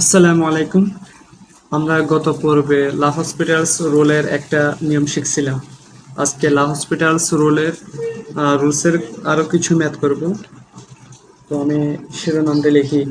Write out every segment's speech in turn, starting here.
আসসালামু আলাইকুম। আমরা গত পর্বে লা হসপিটালস রোলের একটা নিয়ম শিখছিলাম। আজকে লা হসপিটালস রোলের রুলসের আরও কিছু ম্যাথ করব। তো আমি শিরোনামটা লিখি।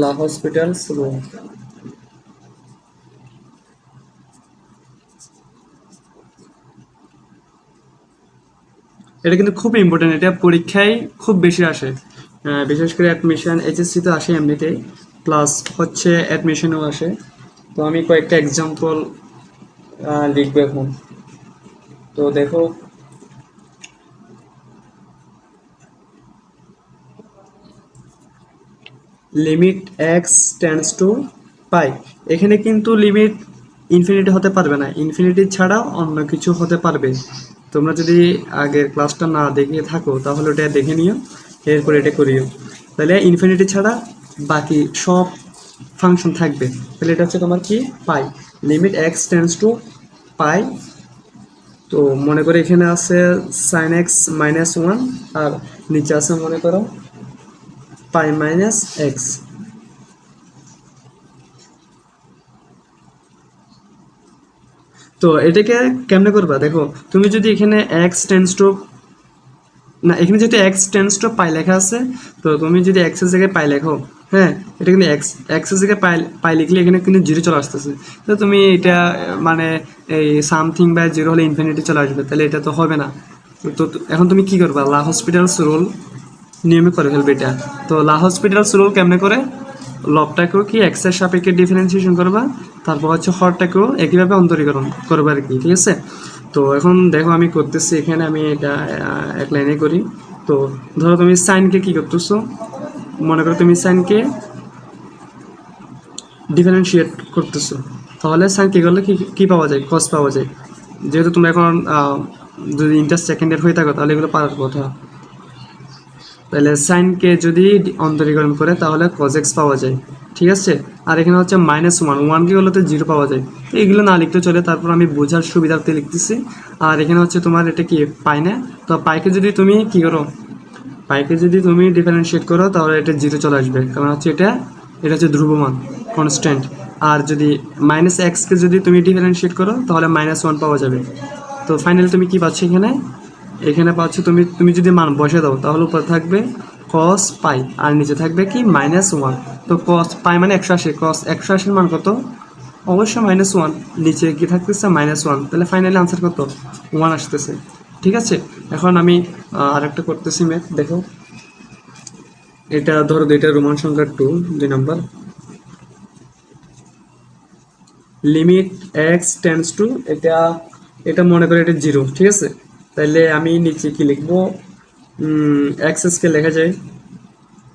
লা হসপিটালস রোল। এটা কিন্তু খুব ইম্পর্টেন্ট এটা পরীক্ষায় খুব বেশি আসে। বিশেষ করে অ্যাডমিশন এইচএসসি তো আসে এমনিতেই প্লাস হচ্ছে অ্যাডমিশনও আসে। তো আমি কয়েকটা এক্সাম্পল লিখব এখন। তো দেখো limit x tends to pi এখানে কিন্তু লিমিট ইনফিনিটি হতে পারবে না। ইনফিনিটি ছাড়া অন্য কিছু হতে পারবে। তোমরা যদি আগের ক্লাসটা না দেখে থাকো, তাহলে ওটা দেখে নিও। এরপর এটা করিও। তাহলে ইনফিনিটি ছাড়া বাকি সব ফাংশন থাকবে। তাহলে এটা হচ্ছে তোমার কি? Pi. Limit x tends to pi. তো মনে করো এখানে আছে সাইন এক্স মাইনাস ওয়ান আর নিচে আছে মনে করো পাই মাইনাস এক্স তো এটাকে কেমনে করবা? দেখো, তুমি যদি এখানে এক্স টেন্স টু না, এখানে যদি এক্স টেন্স টু পাই লেখা আছে, তো তুমি যদি এক্সের জায়গায় পাই লেখো হ্যাঁ এটা কিন্তু এক্স এক্সের জায়গায় পাই পাই লিখলে এখানে কিন্তু জিরো চলে আসতেছে। তো তুমি এটা মানে এই সামথিং বা জিরো হলে ইনফিনিটি চলে আসবে, তাহলে এটা তো হবে না। তো এখন তুমি কি করবা? লা হসপিটালস রোল নিয়মে করে ফেলবে এটা। তো লা হসপিটালস রোল কেমনে করে? লবটাকেও কি এক্সের সাপেক্ষে ডিফারেন্সিয়েশন করবা, তারপর হচ্ছে হরটাকেও একইভাবে অন্তরীকরণ করবা আর কি, ঠিক আছে? তো এখন দেখো আমি করতেছি এখানে আমি এটা এক লাইনে করি। তো ধরো তুমি সাইনকে কি করতেছো? মনে করো তুমি সাইনকে ডিফারেন্সিয়েট করতেছো। তাহলে সাইন কী করলে কি কি পাওয়া যায়? কস পাওয়া যায়। যেহেতু তোমরা এখন যদি ইন্টার সেকেন্ডের হয়ে থাকো তাহলে এগুলো পারার কথা তাহলে সাইনকে যদি অন্তরীকরণ করে, তাহলে কজেক্স পাওয়া যায়। ঠিক আছে? আর এখানে হচ্ছে মাইনাস ওয়ান ওয়ান কি হলে তো জিরো পাওয়া যায়। তো এগুলো না লিখতে চলে, তারপর আমি বোঝার সুবিধার্থে লিখতেছি। আর এখানে হচ্ছে তোমার এটা কি, পাই না? তো পাইকে যদি তুমি কি করো? পাইকে যদি তুমি ডিফারেন্সিয়েট করো, তাহলে এটা জিরো চলে আসবে। কারণ হচ্ছে এটা এটা হচ্ছে ধ্রুবমান কনস্ট্যান্ট আর যদি মাইনাস এক্সকে যদি তুমি ডিফারেন্সিয়েট করো, তাহলে মাইনাস ওয়ান পাওয়া যাবে। তো ফাইনালি তুমি কি পাচ্ছ এখানে? এখানে পাচ্ছ তুমি তুমি যদি মান বসে দাও, তাহলে উপরে থাকবে কস পাই আর নিচে থাকবে কি? মাইনাস ওয়ান তো কস পাই মানে একশো আশি কস একশো আশির মান কত? অবশ্যই মাইনাস ওয়ান নিচে কি থাকতেছে? মাইনাস ওয়ান তাহলে ফাইনালি আনসার কত? ওয়ান আসতেছে। ঠিক আছে? এখন আমি আরেকটা করতেছি ম্যাথ দেখো। এটা ধরো এটা রোমান সংখ্যা টু দুই নম্বর। লিমিট এক্স টেন্স টু এটা এটা মনে করে এটা জিরো ঠিক আছে? তাহলে আমি নিচে কি লিখব? এক্স এসকে লেখা যায়।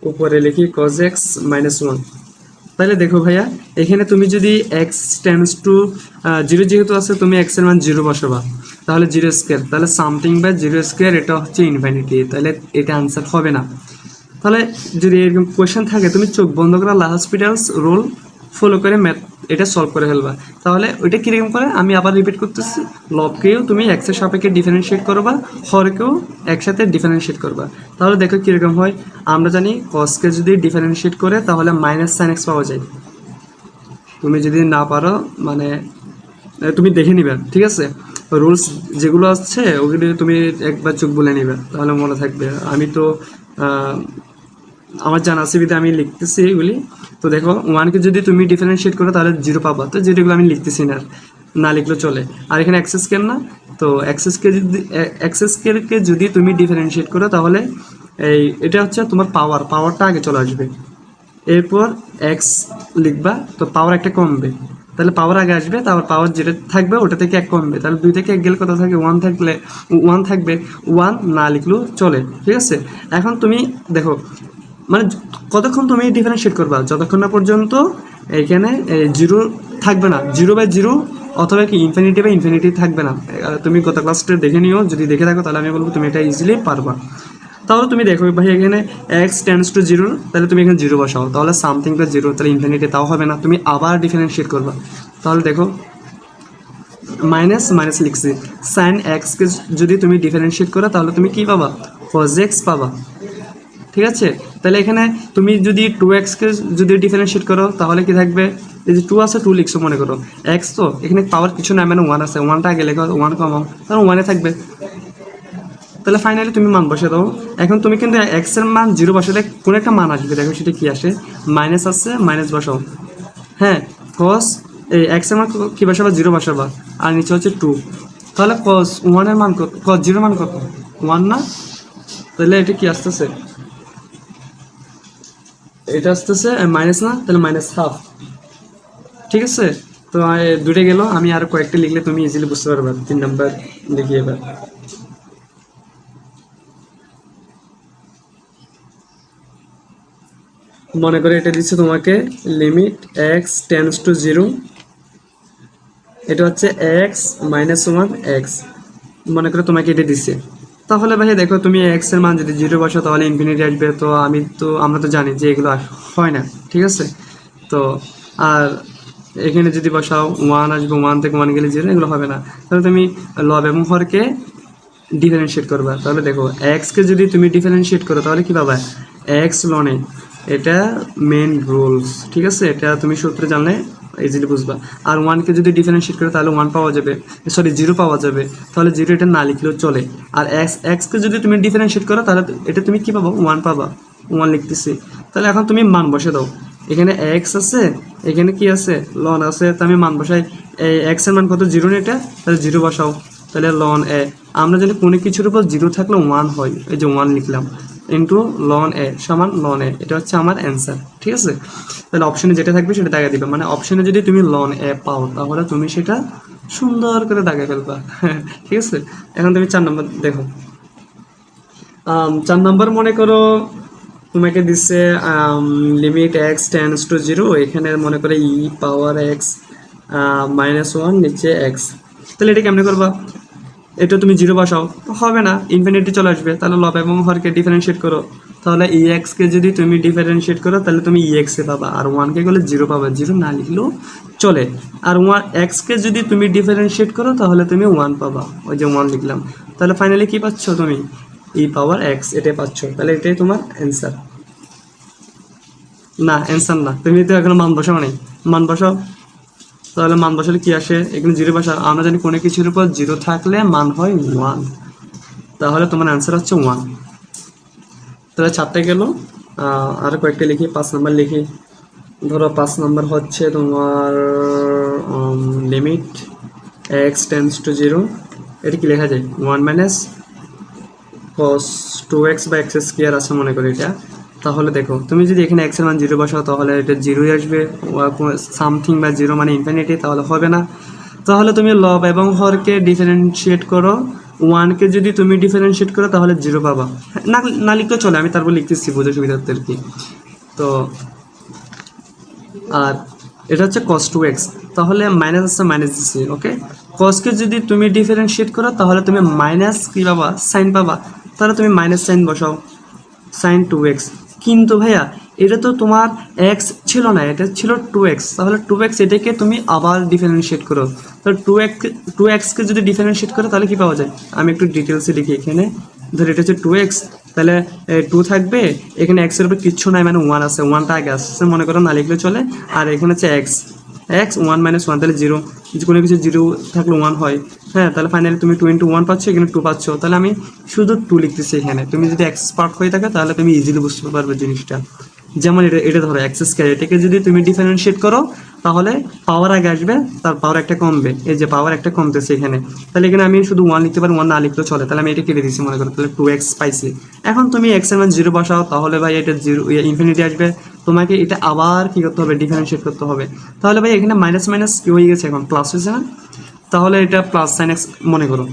উপরে লিখি কজ এক্স মাইনাস ওয়ান তাহলে দেখো ভাইয়া, এখানে তুমি যদি এক্স টেন্স টু জিরো যেহেতু আছে, তুমি এক্সের মান জিরো বসাবা। তাহলে জিরো স্কোয়ার তাহলে সামথিং বাই জিরো স্কোয়ার এটা হচ্ছে ইনফাইনিটি তাহলে এটা আনসার হবে না। তাহলে যদি এরকম কোয়েশ্চেন থাকে, তুমি চোখ বন্ধ করে লা হসপিটালস রোল ফলো করে ম্যাথ এটা সলভ করে ফেলবা। তাহলে ওইটা কীরকম করে? আমি আবার রিপিট করতেছি। লবকেও তুমি এক্সের সাপেক্ষে ডিফারেন্সিয়েট করবা হরকেও একসাথে ডিফারেন্সিয়েট করবা। তাহলে দেখো কীরকম হয়। আমরা জানি কসকে যদি ডিফারেন্সিয়েট করে, তাহলে মাইনাস সাইন এক্স পাওয়া যায়। তুমি যদি না পারো মানে তুমি দেখে নিবে, ঠিক আছে? রুলস যেগুলো আসছে ওগুলি তুমি একবার চোখ বলে নিবে, তাহলে মনে থাকবে। আমি তো আমার জানা সিবিতে আমি লিখতেছি এগুলি তো দেখো ওয়ানকে যদি তুমি ডিফারেন্সিয়েট করো, তাহলে জিরো পাবা। তো জিরোগুলো আমি লিখতেছি না না লিখলেও চলে। আর এখানে অ্যাক্সেস কেন না? তো অ্যাক্সেসকে যদি অ্যাক্সেস কে যদি তুমি ডিফারেন্সিয়েট করো, তাহলে এই, এটা হচ্ছে তোমার পাওয়ার পাওয়ারটা আগে চলে আসবে। এরপর এক্স লিখবা, তো পাওয়ার একটা কমবে। তাহলে পাওয়ার আগে আসবে, তারপর পাওয়ার যেটা থাকবে, ওটা থেকে এক কমবে। তাহলে দুই থেকে এক গেলে কত থাকে? ওয়ান থাকলে ওয়ান থাকবে। ওয়ান না লিখলেও চলে, ঠিক আছে? এখন তুমি দেখো মানে কতক্ষণ তুমি ডিফারেন্সিয়েট করবা? যতক্ষণ না পর্যন্ত এখানে জিরো থাকবে না। জিরো বাই জিরো অথবা কি ইনফিনিটি বা ইনফিনিটি থাকবে না। তুমি গত ক্লাসটা দেখে নিও। যদি দেখে থাকো, তাহলে আমি বলব তুমি এটা ইজিলি পারবা। তাহলে তুমি দেখো ভাই, এখানে এক্স টেন্স টু জিরো তাহলে তুমি এখানে জিরো বসাও। তাহলে সামথিং প্লাস জিরো তাহলে ইনফিনিটি তাও হবে না। তুমি আবার ডিফারেন্সিয়েট করবা। তাহলে দেখো মাইনাস মাইনাস লিখছি। সাইন এক্সকে যদি তুমি ডিফারেন্সিয়েট করো, তাহলে তুমি কি পাবা? কজ এক্স পাবা। ঠিক আছে? তাহলে এখানে তুমি যদি টু এক্সকে যদি ডিফারেন্সিয়েট করো, তাহলে কি থাকবে? এই যে টু আছে টু লিখছো মনে করো। এক্স তো, এখানে পাওয়ার কিছু না মানে ওয়ান আছে। ওয়ানটা আগে লেখো ওয়ান কমাও তাহলে ওয়ানে থাকবে। তাহলে ফাইনালি তুমি মান বসে দাও। এখন তুমি কিন্তু এক্সের মান জিরো বসালে কোনো একটা মান আসবে, দেখো সেটা কী আসে। মাইনাস আসছে মাইনাস বসাও। হ্যাঁ কস এই এক্সের মান কি বসাবা? জিরো বসাবা। আর নিচে হচ্ছে টু তাহলে কস ওয়ানের মান কত? কস জিরোর মান কত? ওয়ান না? তাহলে এটা কি আসতেছে? এটা আসতেছে মাইনাস না? তাহলে মাইনাস হাফ ঠিক আছে? তো দুটো গেল, আমি আর কয়েকটা লিখলে তুমি ইজিলি বুঝতে পারবে, তিন নাম্বার লিখি এবার। মনে করে এটা দিচ্ছে তোমাকে limit x tends to zero এটা হচ্ছে এক্স মাইনাস ওয়ান এক্স মনে করে তোমাকে এটা দিচ্ছে। তাহলে ভাই দেখো তুমি এক্সের মান যদি জিরো বসো তাহলে ইনফিনিটি আসবে। তো আমি তো, আমরা তো জানি যে এগুলো হয় না, ঠিক আছে? তো আর এখানে যদি বসাও ওয়ান আসবে ওয়ান থেকে ওয়ান গেলে জিরো এগুলো হবে না। তাহলে তুমি লব এবং হরকে ডিফারেন্সিয়েট করবা। তাহলে দেখো এক্সকে যদি তুমি ডিফারেন্সিয়েট করো, তাহলে কি পাবা? এক্স লনে এটা মেন রুলস ঠিক আছে? এটা তুমি সূত্রে জানলে ইজিলি বুঝবা। আর ওয়ানকে যদি ডিফারেন্সিয়েট করো, তাহলে ওয়ান পাওয়া যাবে। সরি জিরো পাওয়া যাবে। তাহলে জিরো এটা না লিখলেও চলে। আর এক্স এক্সকে যদি তুমি ডিফারেন্সিয়েট করো, তাহলে এটা তুমি কি পাবো? ওয়ান পাবা। ওয়ান লিখতেছি। তাহলে এখন তুমি মান বসে দাও। এখানে এক্স আছে, এখানে কি আছে? লন আছে। তো আমি মান বসাই। এই এক্সের মান কত? জিরো এটা? তাহলে জিরো বসাও। তাহলে লন এ। আমরা জানি কোনো কিছুর উপর জিরো থাকলে ওয়ান হয়। এই যে ওয়ান লিখলাম। ইন্টু লন এ সমান লন এ এটা হচ্ছে আমার অ্যান্সার ঠিক আছে? তাহলে অপশনে যেটা থাকবে সেটা দাগা দিবে মানে অপশনে যদি তুমি লন এ পাও, তাহলে তুমি সেটা সুন্দর করে দাগা ফেলবা, ঠিক আছে? এখন তুমি চার নম্বর দেখো। চার নম্বর মনে করো তোমাকে দিচ্ছে limit x tends to zero এখানে মনে করে e power x minus one নিচে এক্স তাহলে এটা কেমনে করবা? এটা তুমি জিরো বসাও, তো হবে না ইনফিনিটি চলে আসবে। তাহলে লব এবং হরকে ডিফারেন্সিয়েট করো। তাহলে ই এক্সকে যদি তুমি ডিফারেন্সিয়েট করো, তাহলে তুমি ই এক্সে পাবা। আর ওয়ানকে গেলে জিরো পাবা। জিরো না লিখলেও চলে। আর ওয়ান এক্সকে যদি তুমি ডিফারেন্সিয়েট করো, তাহলে তুমি ওয়ান পাবা। ওই যে ওয়ান লিখলাম। তাহলে ফাইনালি কি পাচ্ছ তুমি? ই পাওয়ার এক্স এটাই পাচ্ছ। তাহলে এটাই তোমার অ্যান্সার না অ্যান্সার না। তুমি তো এখন মান বসাও নাই। মান বসাও। তাহলে মান বসালে কি আসে? এখানে জিরো বসা, আমরা জানি কোনো কিছুর উপর জিরো থাকলে মান হয় ওয়ান তাহলে তোমার অ্যান্সার হচ্ছে ওয়ান তাহলে চারটে গেল। আর কয়েকটা লিখি, পাঁচ নাম্বার লিখি। ধরো পাঁচ নাম্বার হচ্ছে তোমার limit x tends to zero এটা কি লেখা যায়? One minus cos two x বা এক্স স্কোয়ার আছে মনে করি এটা। তাহলে দেখো, তুমি যদি এখানে এক্সের মান জিরো বসাও, তাহলে এটা জিরোই আসবে। সামথিং বা জিরো মানে ইনফিনিটি তাহলে হবে না। তাহলে তুমি লব এবং হরকে ডিফারেন্সিয়েট করো। ওয়ানকে যদি তুমি ডিফারেন্সিয়েট করো, তাহলে জিরো পাবা। না না লিখতেও চলে, আমি তারপর লিখতেছি বোঝো সুবিধার্থে আর কি। তো, আর এটা হচ্ছে কস টু এক্স তাহলে মাইনাস আছে মাইনাস দিচ্ছি ওকে কসকে যদি তুমি ডিফারেন্সিয়েট করো, তাহলে তুমি মাইনাস কী পাবা? সাইন পাবা। তাহলে তুমি মাইনাস সাইন বসাও। সাইন টু এক্স কিন্তু ভাইয়া, এটা তো তোমার এক্স ছিল না, এটা ছিল টু এক্স তাহলে টু এক্স এটাকে তুমি আবার ডিফারেন্সিয়েট করো। তাহলে টু এক্স টু এক্সকে যদি ডিফারেন্সিয়েট করো, তাহলে কী পাওয়া যায়? আমি একটু ডিটেলসে লিখি এখানে। ধর এটা হচ্ছে টু এক্স তাহলে টু থাকবে, এখানে এক্সের উপর কিচ্ছু নাই মানে ওয়ান আছে ওয়ানটা আগে আসছে, মনে করো না লিখলে চলে। আর এখানে হচ্ছে x x one minus one তাহলে জিরো কোনো কিছু জিরো থাকলে ওয়ান হয় হ্যাঁ তাহলে ফাইনালি তুমি টু ইন্টু ওয়ান পাচ্ছ, এখানে টু পাচ্ছ। তাহলে আমি শুধু টু লিখতেছি এখানে। তুমি যদি এক্সপার্ট হয়ে থাকে, তাহলে তুমি ইজিলি বুঝতে পারবে জিনিসটা। যেমন এটা এটা ধরো এক্সেস ক্যারি এটাকে যদি তুমি ডিফারেন্সিয়েট করো, তাহলে পাওয়ার আগে আসবে, তার পাওয়ার একটা কমবে। এই যে পাওয়ার একটা কমতেছে এখানে। তাহলে এখানে আমি শুধু ওয়ান লিখতে পারি ওয়ান না লিখলেও চলে। তাহলে আমি এটা কেটে দিচ্ছি মনে করো। তাহলে টু এক্স পাইছি। এখন তুমি এক্সের মান জিরো বসাও, তাহলে ভাই এটা জিরো ইনফিনিটি আসবে। তোমাকে এটা আবার কি করতে হবে? ডিফারেন্সিয়েট করতে হবে। তাহলে ভাই, এখানে মাইনাস মাইনাস কি হয়ে গেছে এখন? প্লাস হয়েছে না? তাহলে এটা প্লাস সাইন এক্স মনে করো।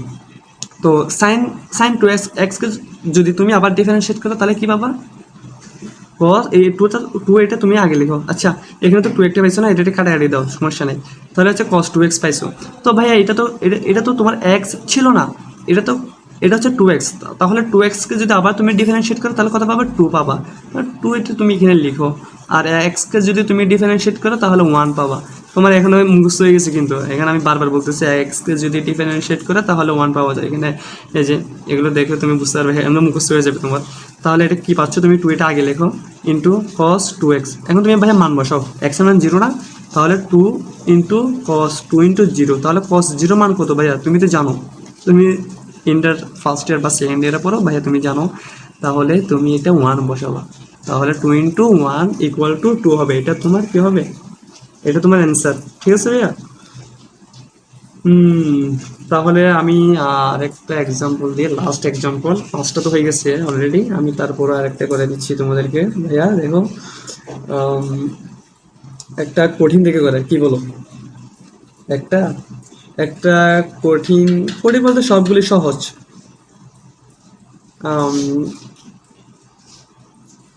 তো সাইন সাইন টু এক্স এক্সকে যদি তুমি আবার ডিফারেন্সিয়েট করো, তাহলে কী পাবা? কস এই টুটা টু এটা তুমি আগে লিখো। আচ্ছা এখানে তো টু একটা পাইছো না, এটা কাটা কাটিয়ে দাও, সমস্যা নেই। তাহলে হচ্ছে কস টু এক্স পাইছো। তো ভাইয়া, এটা তো, এটা এটা তো তোমার এক্স ছিল না। এটা তো এটা হচ্ছে টু এক্স তাহলে টু এক্সকে যদি আবার তুমি ডিফারেন্সিয়েট করো তাহলে কত পাবা? টু পাবা। টু এটা তুমি এখানে লিখো। আর এক্সকে যদি তুমি ডিফারেন্সিয়েট করো তাহলে ওয়ান পাবা। তোমার এখানে মুখস্থ হয়ে গেছে কিন্তু। এখানে আমি বারবার বলতেছি এক্সকে যদি ডিফারেন্সিয়েট করে তাহলে ওয়ান পাওয়া যায়। এখানে এই যে এগুলো দেখে তুমি বুঝতে পারবে হ্যাঁ, এমন মুখস্থ হয়ে যাবে তোমার। তাহলে এটা কী পাচ্ছ তুমি? টু এটা আগে লেখো। ইন্টু কস টু এক্স এখন তুমি ভাই মান বসাও। এক্স মান জিরো না? তাহলে two into cos two into zero তাহলে কস জিরো মান কত ভাইয়া? তুমি তো জানো। তুমি ইন্টার ফার্স্ট ইয়ার বা সেকেন্ড ইয়ারে পড়ো, ভাইয়া তুমি জানো। তাহলে তুমি এটা ওয়ান বসাবা। তাহলে two into one equal to two হবে। এটা তোমার কী হবে? এটা তোমার অ্যান্সার ঠিক আছে ভাইয়া? হুম, তাহলে আমি আর একটা এক্সাম্পল দিয়ে লাস্ট এক্সাম্পল পাঁচটা তো হয়ে গেছে অলরেডি আমি তারপর আর একটা করে দিচ্ছি তোমাদেরকে। ভাইয়া, দেখো একটা কঠিন থেকে করে। কি বলো? একটা একটা কঠিন কঠিন বলতে সবগুলি সহজ।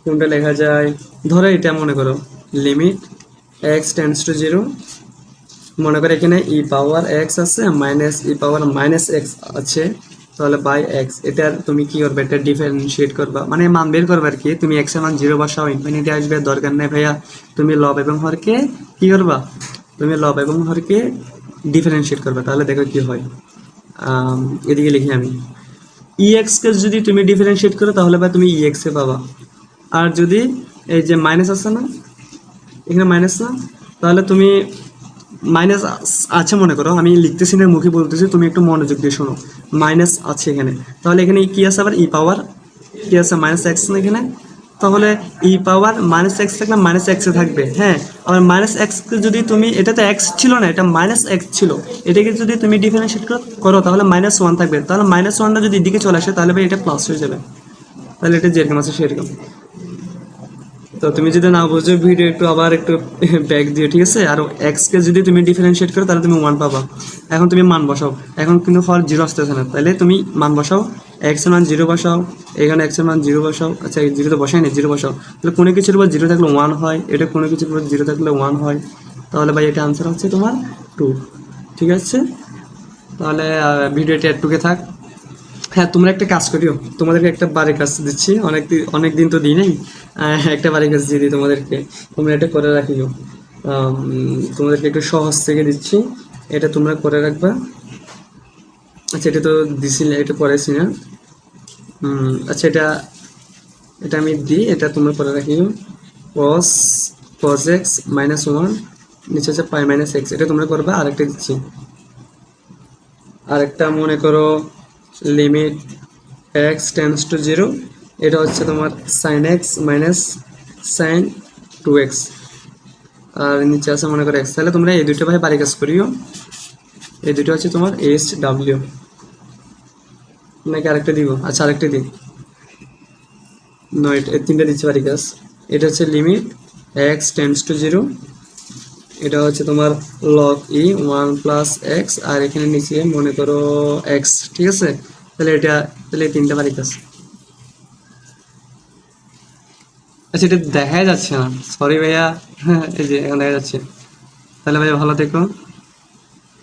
কোনটা লেখা যায়? ধরো এটা মনে করো limit x tends to zero মনে করে এখানে ই পাওয়ার এক্স আছে minus e power minus x আছে। তাহলে বাই এক্স এটার তুমি কি করবে? এটা ডিফারেন্সিয়েট করবা। মানে মান বের করবে আর কি। তুমি এক্সের মান জিরো বসাও ইনফিনিটি আসবে, দরকার নেই ভাইয়া। তুমি লব এবং হরকে কি করবা? তুমি লব এবং হরকে ডিফারেন্সিয়েট করবে, তাহলে দেখো কি হয়। এদিকে লিখি আমি। ই কে যদি তুমি ডিফারেন্সিয়েট করো, তাহলে ভাই তুমি ই এ পাবা। আর যদি এই যে মাইনাস আছে না, এখানে মাইনাস না, তাহলে তুমি মাইনাস আছে মনে করো, আমি লিখতেছি না, মুখে বলতেছি, তুমি একটু মনোযোগ দিয়ে শোনো। মাইনাস আছে এখানে। তাহলে এখানে কি আছে আবার? ই পাওয়ার কি আছে? মাইনাস এক্স না এখানে? তাহলে ই পাওয়ার মাইনাস এক্স থাকলে মাইনাস এক্সে থাকবে হ্যাঁ? আবার মাইনাস এক্সকে যদি তুমি এটা তো এক্স ছিল না, এটা মাইনাস এক্স ছিল, এটাকে যদি তুমি ডিফারেন্সিয়েট করো তাহলে মাইনাস ওয়ান থাকবে। তাহলে মাইনাস ওয়ানটা যদি দিকে চলে আসে, তাহলে ভাই এটা প্লাস হয়ে যাবে। তাহলে এটা যেরকম আছে সেরকম। তো তুমি যদি না বুঝো ভিডিও একটু আবার একটু ব্যাক দিও, ঠিক আছে? আর এক্সকে যদি তুমি ডিফারেন্সিয়েট করো, তাহলে তুমি ওয়ান পাবা। এখন তুমি মান বসাও। এখন কিন্তু ফল জিরো আসতেছে না। তাহলে তুমি মান বসাও। এক্সের মান জিরো বসাও, এখানে এক্সের মান জিরো বসাও আচ্ছা জিরো তো বসাই না জিরো বসাও। তাহলে কোনো কিছুর উপর জিরো থাকলে ওয়ান হয়, এটা কোনো কিছুর উপর জিরো থাকলে ওয়ান হয়। তাহলে ভাই এটা আনসার হচ্ছে তোমার টু ঠিক আছে? তাহলে ভিডিওটি একটুকে থাক। হ্যাঁ তোমরা একটা কাজ করিও, তোমাদেরকে একটা বাড়ির কাজ দিচ্ছি, অনেক অনেক দিন তো দিই নাই একটা বাড়ির কাজ দিয়ে দিই তোমাদেরকে। তোমরা এটা করে রাখিও। তোমাদেরকে একটু সহজ থেকে দিচ্ছি, এটা তোমরা করে রাখবা। আচ্ছা এটা তো দিছি না, এটা করেছি না। আচ্ছা এটা এটা আমি দিই এটা তোমরা পরে রাখিও। Cos cos x minus one নিচে হচ্ছে পাই মাইনাস এক্স এটা তোমরা করবা আরেকটা দিচ্ছি। আরেকটা মনে করো limit x tends to zero এটা হচ্ছে তোমার sine x minus sine two x আর নিচে আছে মনে করো এক্স তাহলে তোমরা এই দুটো ভাই বাড়ি কাজ করিও। এই দুটো হচ্ছে তোমার এইচ ডাব্লিউ নাকি আরেকটা দিব আচ্ছা আরেকটা দিই। নয় তিনটা দিচ্ছে বাড়ি কাজ। এটা হচ্ছে limit x tends to zero এটা হচ্ছে তোমার log e one plus x আর এখানে নিচে মনে করো এক্স ঠিক আছে? তাহলে এটা, তাহলে তিনটা বাড়িতে আছে আচ্ছা এটা দেখাই যাচ্ছে না। সরি ভাইয়া, এই যে এখন দেখা যাচ্ছে। তাহলে ভাইয়া ভালো থেকো।